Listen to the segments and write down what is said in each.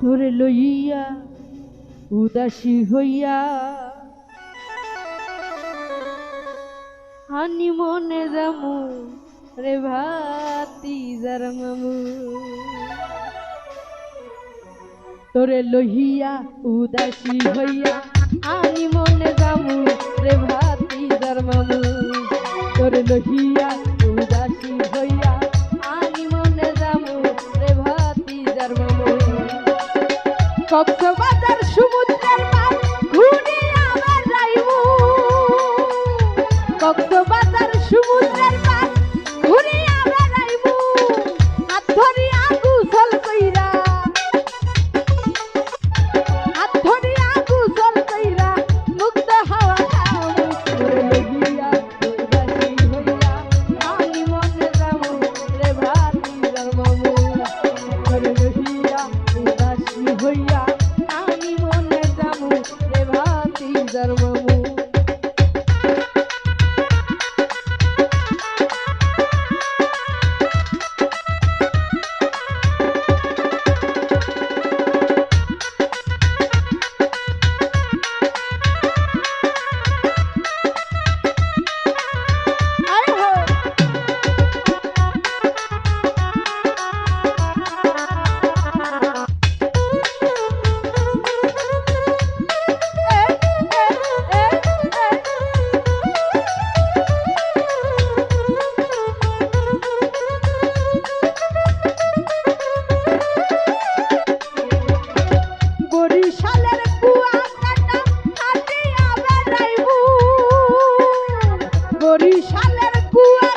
ধরে লইয়া উদাসী হইয়া আনি মনে যামু রে ভাতি যার মামু। তোরে লোহিয়া উদাসি হইয়া আমি মনে যামু রে ভাতি ধর্মামু তোরে লোহিয়া উদাসি হইয়া আমি মনে যামু রে ভাতি ধর্মামু কক্সবাজার সমুদ্রের পার ঘুরে আবার যাইমু কক্সবাজার সমুদ্রের পার i'm a Guarapuá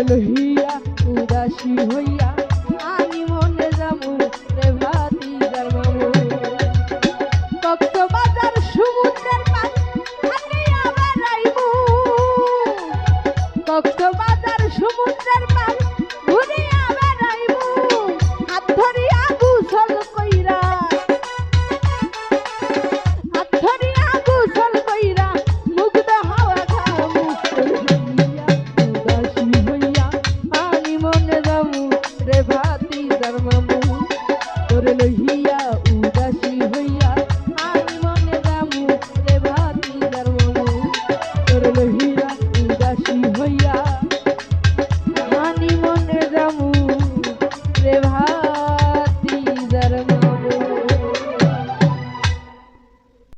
বেলহিয়া উদাসী হইয়া